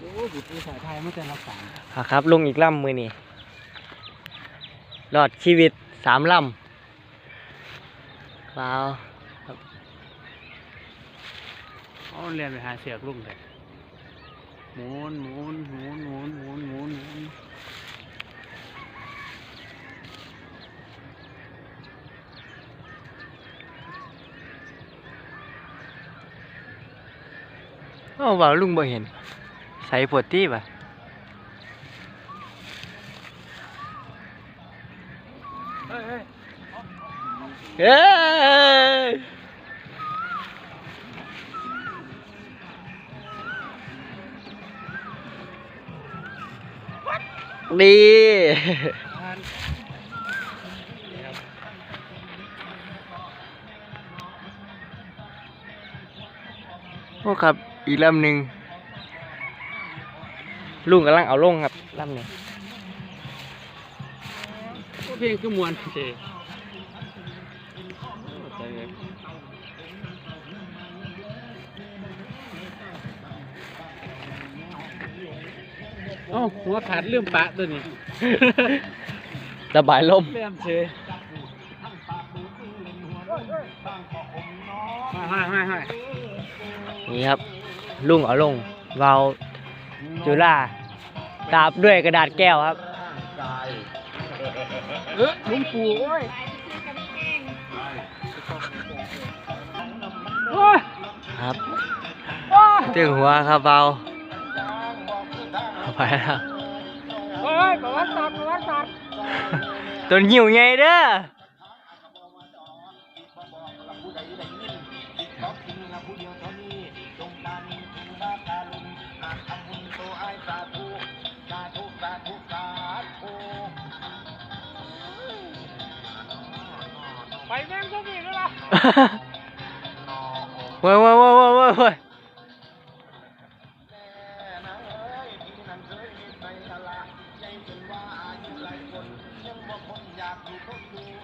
โอ้บุตรสายไทยไม่แต่ละสามอะครับลงอีกลำมือนี่รอดชีวิตสามลำว้าวอ๋อเรียนไปหาเสือกลุงเลยหมุนหมุนหมุนหมุนหมุนหมุนหมุนโอ้ว้าวลุงบ่เห็น ใส่ปวดที่ป่ะเฮ้ยเฮ้ยเอ้ยดีโอ้ครับ อีกลำหนึ่ง ลุงกำลังเอาลงครับลำนี้โอ้เพลงคือมวนเจเอ้าหัวขาดเรื่องปะตัวนี้ระบายลมเริ่มเชยมามามามานี่ครับ ลุงเอาลงวาล์ว จุฬาตาบด้วยกระดาษแก้วครับเออลุงปู่โอ้ยโอ้ยครับโอ้ยตึงหัวครับเบาเอาไปแล้วโอ้ยประวัติศาสตร์ประวัติศาสตร์ตัวหิวไงเด้อไปแม่งก็มีแล้วล่ะเว้ยเว้ยเว้ยเว้ยเว้ยเว้ย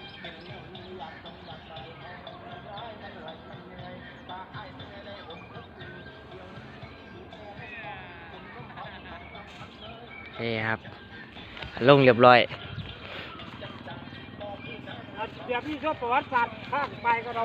นี่ ครับ ลงเรียบร้อยเดี๋ยวพี่ชอบประวัติศาสตร์ข้างไปก็เรา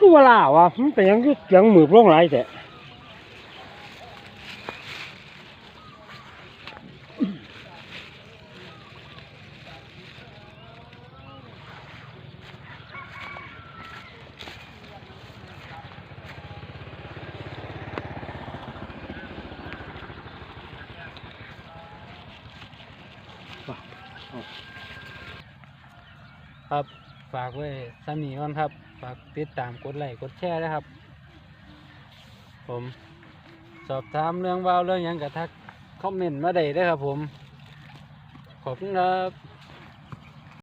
ก็เวลาวะมันเป็นหยังคือเสียงหมือบร้องไรแต่ ครับฝากไว้สามีก่อนครับ ฝากติดตามกดไลค์กดแชร์นะครับ ผมสอบถามเรื่องวาวเรื่องหยังกระทักคอมเมนต์มาได้เด้อครับผม ขอบคุณครับ